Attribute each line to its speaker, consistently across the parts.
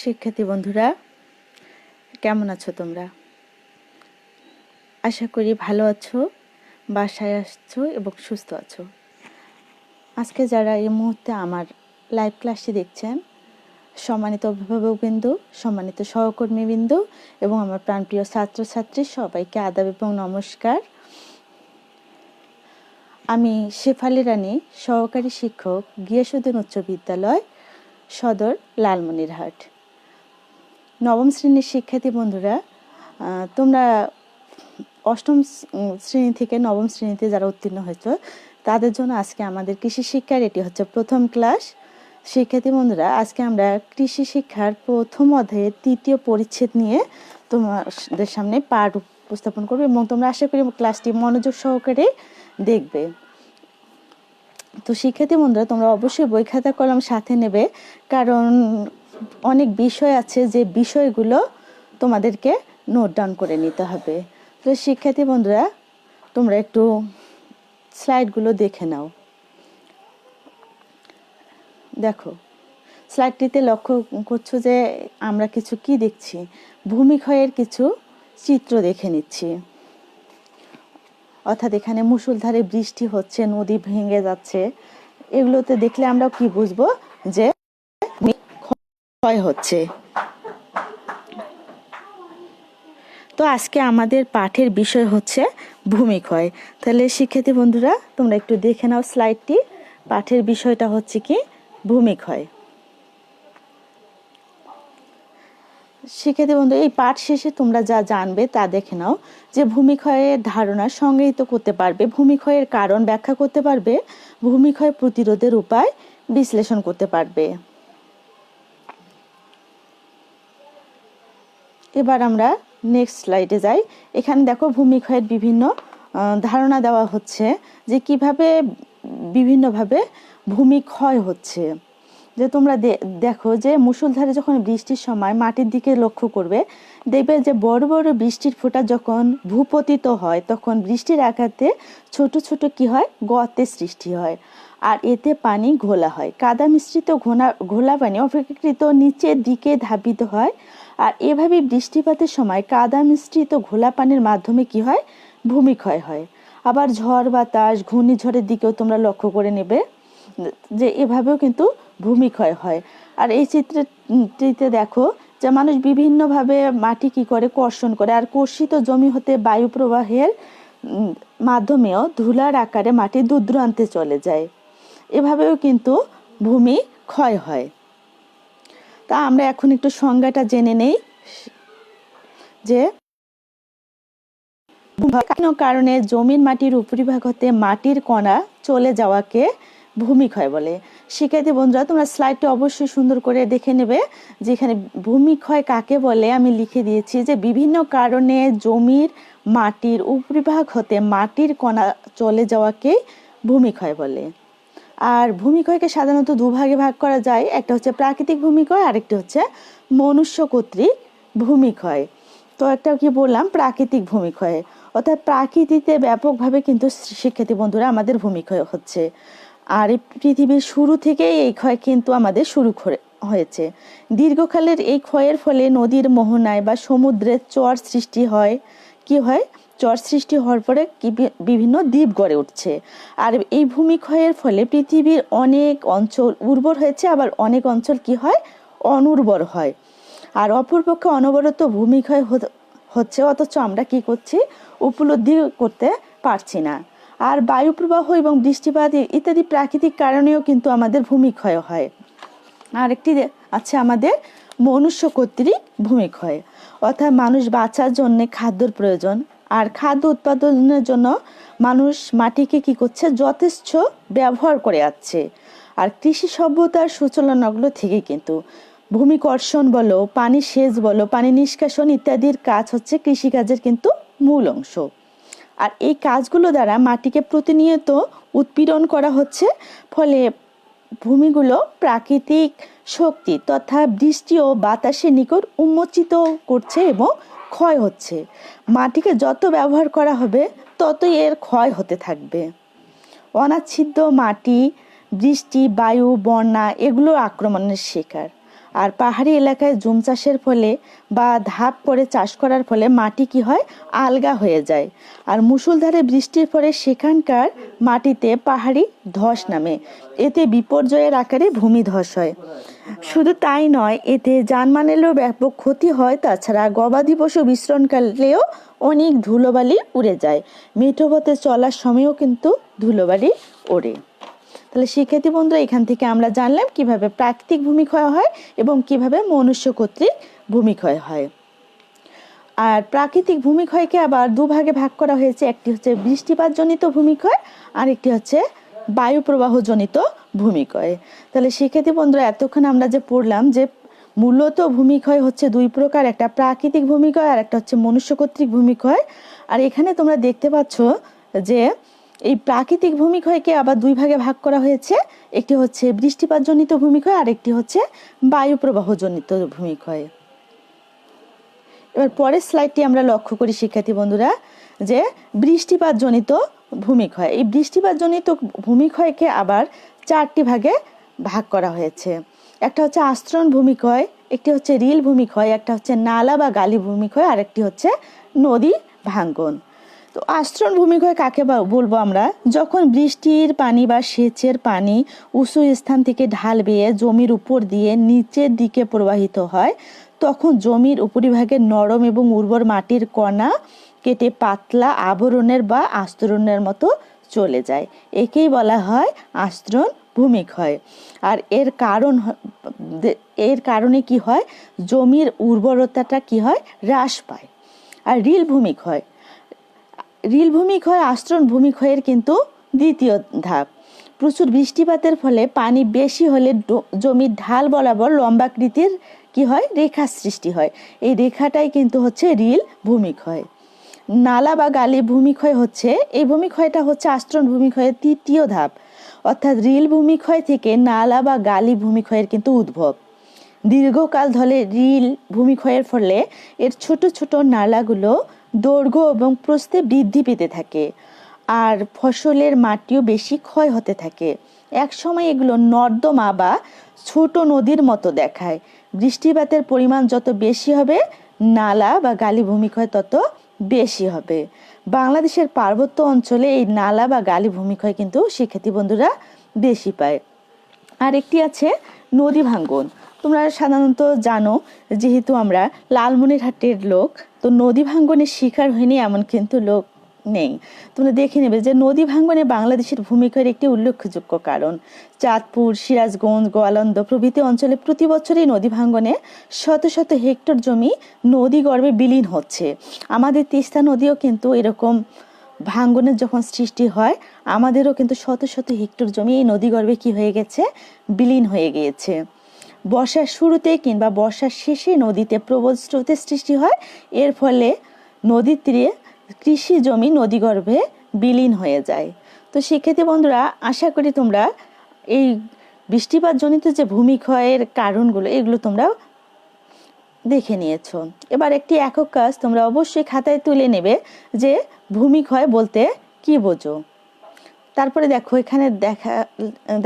Speaker 1: শিক্ষার্থী বন্ধুরা, কেমন আছো তোমরা? আশা করি ভালো আছো, বাসায় আসছো এবং সুস্থ আছো। আজকে যারা এই মুহূর্তে আমার লাইভ ক্লাসটি দেখছেন, সম্মানিত অভিভাবকবৃন্দ, সম্মানিত সহকর্মীবৃন্দ এবং আমার প্রাণপ্রিয় ছাত্রছাত্রী, সবাইকে আদাব এবং নমস্কার। আমি শেফালি রানী, সহকারী শিক্ষক, গিয়াসুদ্দিন উচ্চ বিদ্যালয়, সদর লালমনিরহাট। নবম শ্রেণির শিক্ষার্থী বন্ধুরা তোমরা অষ্টম শ্রেণি থেকে নবম শ্রেণীতে যারা উত্তীর্ণ হয়েছে, তাদের জন্য আজকে আমাদের কৃষি শিক্ষার এটি হচ্ছে প্রথম ক্লাস। শিক্ষার্থী বন্ধুরা, আজকে আমরা কৃষি শিক্ষার প্রথম অধ্যায়ের তৃতীয় পরিচ্ছেদ নিয়ে তোমাদের সামনে পাঠ উপস্থাপন করবে এবং তোমরা আশা করি ক্লাসটি মনোযোগ সহকারে দেখবে। তো শিক্ষার্থী বন্ধুরা, তোমরা অবশ্যই বই খাতা, কলম সাথে নেবে, কারণ অনেক বিষয় আছে যে বিষয়গুলো তোমাদেরকে নোট ডাউন করে নিতে হবে। তো শিক্ষার্থী বন্ধুরা, তোমরা একটু স্লাইডগুলো দেখে নাও। দেখো স্লাইডটিতে লক্ষ্য করছ যে আমরা কিছু কি দেখছি? ভূমিক্ষয়ের কিছু চিত্র দেখে নিচ্ছি। অর্থাৎ এখানে মুষলধারে বৃষ্টি হচ্ছে, নদী ভেঙে যাচ্ছে। এগুলোতে দেখলে আমরা কি বুঝব? যে ক্ষয় হচ্ছে। তো আজকে আমাদের পাঠের বিষয় হচ্ছে ভূমিক্ষয়। তাহলে শিক্ষার্থী বন্ধুরা, তোমরা একটু দেখে নাও স্লাইডটি পাঠের বিষয়টা হচ্ছে কি? ভূমিক্ষয়। শিক্ষার্থী বন্ধু এই পাঠ শেষে তোমরা যা জানবে তা দেখে নাও যে ভূমিক্ষয়ের ধারণা সংজ্ঞায়িত করতে পারবে, ভূমিক্ষয়ের কারণ ব্যাখ্যা করতে পারবে, ভূমিক্ষয় প্রতিরোধের উপায় বিশ্লেষণ করতে পারবে। এবার আমরা নেক্সট স্লাইডে যাই। এখানে দেখো ভূমিক্ষয়ের বিভিন্ন ধারণা দেওয়া হচ্ছে যে কীভাবে বিভিন্নভাবে ভূমিক্ষয় হচ্ছে। যে তোমরা দেখো যে মুষলধারে যখন বৃষ্টির সময় মাটির দিকে লক্ষ্য করবে, দেখবে যে বড় বড় বৃষ্টির ফোঁটা যখন ভূপতিত হয়, তখন বৃষ্টির আঘাতে ছোট ছোট কি হয়? গর্তের সৃষ্টি হয়। আর এতে পানি ঘোলা হয়। কাদা মিশ্রিত ঘোলা ঘোলা পানি অপেক্ষাকৃত নিচের দিকে ধাবিত হয়। আর এভাবে বৃষ্টিপাতের সময় কাদা মিশ্রিত ঘোলা পানির মাধ্যমে কি হয়? ভূমিক্ষয় হয়। আবার ঝড়, বাতাস, ঘূর্ণিঝড়ের দিকেও তোমরা লক্ষ্য করে নেবে যে এভাবেও কিন্তু ভূমিক্ষয় হয়। আর এই চিত্রটিতে দেখো যে মানুষ বিভিন্নভাবে মাটি কি করে কর্ষণ করে আর কর্ষিত জমি হতে বায়ু প্রবাহের মাধ্যমেও ধুলার আকারে মাটি দূর দূরান্তে চলে যায়। এভাবেও কিন্তু ভূমি ক্ষয় হয়। তা আমরা এখন একটু সংজ্ঞাটা জেনে নেই। যে বিভিন্ন কারণে জমির মাটির উপরিভাগ হতে মাটির কণা চলে যাওয়াকে ভূমিক্ষয় বলে। শিক্ষার্থী বন্ধুরা, তোমরা স্লাইডটা অবশ্যই সুন্দর করে দেখে নেবে যেখানে ভূমিক্ষয় কাকে বলে আমি লিখে দিয়েছি যে বিভিন্ন কারণে জমির মাটির উপরিভাগ হতে মাটির কণা চলে যাওয়াকেই ভূমিক্ষয় বলে। আর ভূমিক্ষয়কে সাধারণত দুভাগে ভাগ করা যায়। একটা হচ্ছে প্রাকৃতিক ভূমিক্ষয়, আরেকটি হচ্ছে মনুষ্য কর্তৃক ভূমিক্ষয়। তো একটা কি বললাম? প্রাকৃতিক ভূমিক্ষয়। অর্থাৎ প্রাকৃতিতে ব্যাপকভাবে কিন্তু শিক্ষার্থী বন্ধুরা আমাদের ভূমিক্ষয় হচ্ছে। আর এই পৃথিবীর শুরু থেকেই এই ক্ষয় কিন্তু আমাদের শুরু করে, হয়েছে। দীর্ঘকালের এই ক্ষয়ের ফলে নদীর মোহনায় বা সমুদ্রের চর সৃষ্টি হয়। কি হয়? চর সৃষ্টি হওয়ার পরে বিভিন্ন দ্বীপ গড়ে উঠছে। আর এই ভূমিক্ষয়ের ফলে পৃথিবীর অনেক অঞ্চল উর্বর হয়েছে, আবার অনেক অঞ্চল কি হয়? অনুর্বর হয়। আর অপরপক্ষে অনবরত ভূমিক্ষয় হচ্ছে, অথচ আমরা কি করছি? উপলব্ধি করতে পারছি না। আর বায়ু প্রবাহ এবং বৃষ্টিপাত ইত্যাদি প্রাকৃতিক কারণেও কিন্তু আমাদের ভূমিক্ষয় হয়। আরেকটি আছে আমাদের মনুষ্য কর্তৃক ভূমিক্ষয়। অর্থাৎ মানুষ বাঁচার জন্য খাদ্যর প্রয়োজন আর খাদ্য উৎপাদনের জন্য মানুষ মাটিকে কি করছে? যথেষ্ট ব্যবহার করে যাচ্ছে আর কৃষি সভ্যতার সূচনাগুলো থেকে কিন্তু ভূমিকর্ষণ বলো, পানি সেচ বলো, পানি নিষ্কাশন ইত্যাদির কাজ হচ্ছে কৃষিকাজের কিন্তু মূল অংশ। আর এই কাজগুলো দ্বারা মাটিকে প্রতিনিয়ত উৎপীড়ন করা হচ্ছে, ফলে ভূমিগুলো প্রাকৃতিক শক্তি তথা বৃষ্টি ও বাতাসের নিকট উন্মোচিত করছে এবং ক্ষয় হচ্ছে। মাটিকে যত ব্যবহার করা হবে, ততই এর ক্ষয় হতে থাকবে। অনাচ্ছিদ্র মাটি, বৃষ্টি, বায়ু, বন্যা এগুলো আক্রমণের শিকার। আর পাহাড়ি এলাকায় জুম চাষের ফলে বা ধাপ করে চাষ করার ফলে মাটি কি হয়? আলগা হয়ে যায়। আর মুসুলধারে বৃষ্টির পরে সেখানকার মাটিতে পাহাড়ি ধস নামে। এতে বিপর্যয়ের আকারে ভূমিধস হয়। শুধু তাই নয়, এতে যানমালেরও ব্যাপক ক্ষতি হয়। তাছাড়া গবাদি পশু বিশ্রণকালেও অনেক ধুলোবালি উড়ে যায়। মেঠোপথে চলার সময়ও কিন্তু ধুলোবালি ওড়ে। তাহলে শিক্ষার্থী বন্ধুরা, এখান থেকে আমরা জানলাম কীভাবে প্রাকৃতিক ভূমিক্ষয় হয় এবং কীভাবে মনুষ্য কর্তৃক ভূমিক্ষয় হয়। আর প্রাকৃতিক ভূমিক্ষয়কে আবার দুভাগে ভাগ করা হয়েছে। একটি হচ্ছে বৃষ্টিপাতজনিত ভূমিক্ষয় আর একটি হচ্ছে বায়ু প্রবাহজনিত ভূমিক্ষয় তাহলে শিক্ষার্থী বন্ধুরা, এতক্ষণ আমরা যে পড়লাম যে মূলত ভূমিক্ষয় হচ্ছে দুই প্রকার, একটা প্রাকৃতিক ভূমিক্ষয় আর একটা হচ্ছে মনুষ্য কর্তৃক ভূমিক্ষয়। আর এখানে তোমরা দেখতে পাচ্ছ যে এই প্রাকৃতিক ভূমিক্ষয়কে আবার দুই ভাগে ভাগ করা হয়েছে। একটি হচ্ছে বৃষ্টিপাতজনিত ভূমিক্ষয় আর একটি হচ্ছে বায়ু প্রবাহজনিত ভূমিক্ষয়। এবার পরের স্লাইডটি আমরা লক্ষ্য করি শিক্ষার্থী বন্ধুরা যে বৃষ্টিপাতজনিত ভূমিক্ষয় এই বৃষ্টিপাতজনিত ভূমিক্ষয়কে আবার চারটি ভাগে ভাগ করা হয়েছে। একটা হচ্ছে আস্তরণ ভূমিক্ষয় একটি হচ্ছে রিল ভূমিক্ষয় একটা হচ্ছে নালা বা গালি ভূমিক্ষয় আর একটি হচ্ছে নদী ভাঙ্গন। তো আশ্রণ ভূমিক্ষয় কাকে বলব আমরা? যখন বৃষ্টির পানি বা সেচের পানি উঁচু স্থান থেকে ঢাল বেয়ে জমির উপর দিয়ে নিচের দিকে প্রবাহিত হয়, তখন জমির উপরিভাগে নরম এবং উর্বর মাটির কণা কেটে পাতলা আবরণের বা আস্তরণের মতো চলে যায়। একেই বলা হয় আস্তরণ ভূমিক্ষয় আর এর কারণ এর কারণে কি হয়? জমির উর্বরতাটা কি হয়? হ্রাস পায়। আর রিল ভূমিক্ষয় রিল ভূমিক্ষয় আশ্রণ ভূমিক্ষয়ের কিন্তু দ্বিতীয় ধাপ। প্রচুর বৃষ্টিপাতের ফলে পানি বেশি হলে জমির ঢাল বরাবর লম্বাকৃতির কি হয়? রেখা সৃষ্টি হয়। এই রেখাটাই কিন্তু হচ্ছে রিল ভূমিক্ষয় নালা বা গালি ভূমিক্ষয় হচ্ছে, এই ভূমিক্ষয়টা হচ্ছে আশ্রণ ভূমিক্ষয়ের তৃতীয় ধাপ, অর্থাৎ রিল ভূমিক্ষয় থেকে নালা বা গালি ভূমিক্ষয়ের কিন্তু উদ্ভব। দীর্ঘকাল ধরে রিল ভূমিক্ষয়ের ফলে এর ছোট ছোট নালাগুলো দৈর্ঘ্য এবং প্রস্থে বৃদ্ধি পেতে থাকে, আর ফসলের মাটিও বেশি ক্ষয় হতে থাকে। এক সময় এগুলো নর্দমা বা ছোট নদীর মতো দেখায়। বৃষ্টিপাতের পরিমাণ যত বেশি হবে, নালা বা গালি ভূমিক্ষয় তত বেশি হবে। বাংলাদেশের পার্বত্য অঞ্চলে এই নালা বা গালি ভূমিক্ষয় কিন্তু শিক্ষার্থী বন্ধুরা বেশি পায়। আর একটি আছে নদী ভাঙ্গন। তোমরা সাধারণত জানো, যেহেতু আমরা লালমনিরহাটের লোক, তো নদী ভাঙ্গনের শিকার হয়নি এমন কিন্তু লোক নেই। তোমরা দেখে নেবে যে নদী ভাঙ্গনে বাংলাদেশের ভূমিকার একটি উল্লেখযোগ্য কারণ। চাঁদপুর, সিরাজগঞ্জ, গোয়ালন্দ প্রভৃতি অঞ্চলে প্রতি বছরই নদী ভাঙ্গনে শত শত হেক্টর জমি নদী গর্ভে বিলীন হচ্ছে। আমাদের তিস্তা নদীও কিন্তু এরকম ভাঙ্গনের যখন সৃষ্টি হয়, আমাদেরও কিন্তু শত শত হেক্টর জমি এই নদীগর্ভে কি হয়ে গেছে? বিলীন হয়ে গিয়েছে। বর্ষার শুরুতে কিংবা বর্ষার শেষে নদীতে প্রবল স্রোতের সৃষ্টি হয়। এর ফলে নদীর তীরে কৃষি জমি নদীগর্ভে বিলীন হয়ে যায়। তো সেক্ষেত্রে বন্ধুরা, আশা করি তোমরা এই বৃষ্টিপাতজনিত যে ভূমিক্ষয়ের কারণগুলো, এগুলো তোমরা দেখে নিয়েছ। এবার একটি একক কাজ তোমরা অবশ্যই খাতায় তুলে নেবে যে ভূমিক্ষয় বলতে কি বোঝো? তারপরে দেখো, এখানে দেখা,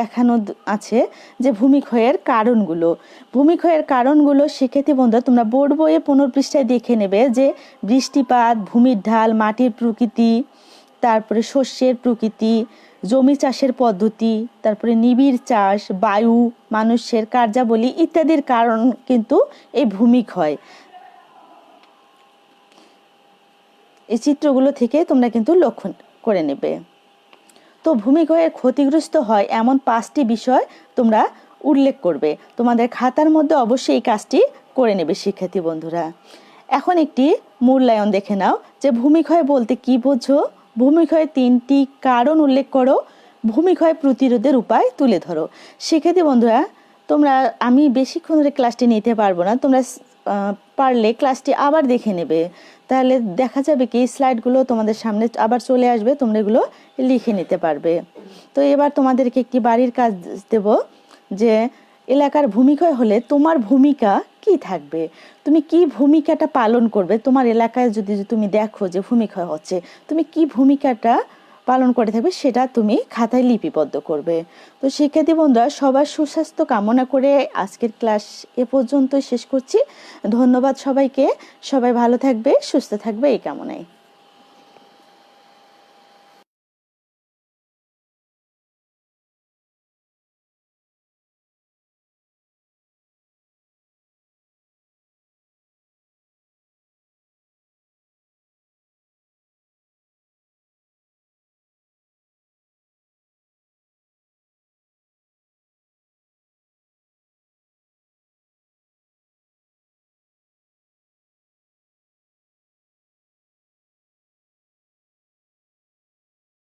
Speaker 1: দেখানো আছে যে ভূমিক্ষয়ের কারণগুলো। ভূমিক্ষয়ের কারণগুলো শিক্ষার্থী বন্ধুরা তোমরা বোর্ড বইয়ে পুনর্পৃষ্ঠায় দেখে নেবে যে বৃষ্টিপাত, ভূমির ঢাল, মাটির প্রকৃতি, তারপরে শস্যের প্রকৃতি, জমি চাষের পদ্ধতি, তারপরে নিবিড় চাষ, বায়ু, মানুষের কার্যাবলী ইত্যাদির কারণ কিন্তু এই ভূমিক্ষয়। এই চিত্রগুলো থেকে তোমরা কিন্তু লক্ষণ করে নেবে। তো ভূমিক্ষয়ের ক্ষতিগ্রস্ত হয় এমন পাঁচটি বিষয় তোমরা উল্লেখ করবে। তোমাদের খাতার মধ্যে অবশ্যই এই কাজটি করে নেবে, শিক্ষার্থী বন্ধুরা। এখন একটি মূল্যায়ন দেখে নাও যে ভূমিক্ষয় বলতে কি বোঝো? ভূমিক্ষয়ের তিনটি কারণ উল্লেখ করো। ভূমিক্ষয় প্রতিরোধের উপায় তুলে ধরো। শিক্ষার্থী বন্ধুরা, তোমরা, আমি বেশিক্ষণ ধরে ক্লাসটি নিতে পারব না। তোমরা পারলে ক্লাসটি আবার দেখে নেবে। তাহলে দেখা যাবে কি স্লাইডগুলো তোমাদের সামনে আবার চলে আসবে, তোমরা এগুলো লিখে নিতে পারবে। তো এবার তোমাদেরকে একটি বাড়ির কাজ দেব, যে এলাকার ভূমিক্ষয় হলে তোমার ভূমিকা কি থাকবে? তুমি কি ভূমিকাটা পালন করবে? তোমার এলাকায় যদি তুমি দেখো যে ভূমিক্ষয় হচ্ছে, তুমি কি ভূমিকাটা পালন করে থাকবে, সেটা তুমি খাতায় লিপিবদ্ধ করবে। তো শিক্ষার্থী বন্ধুরা, সবার সুস্বাস্থ্য কামনা করে আজকের ক্লাস এ পর্যন্ত শেষ করছি। ধন্যবাদ সবাইকে। সবাই ভালো থাকবে, সুস্থ থাকবে, এই কামনায়।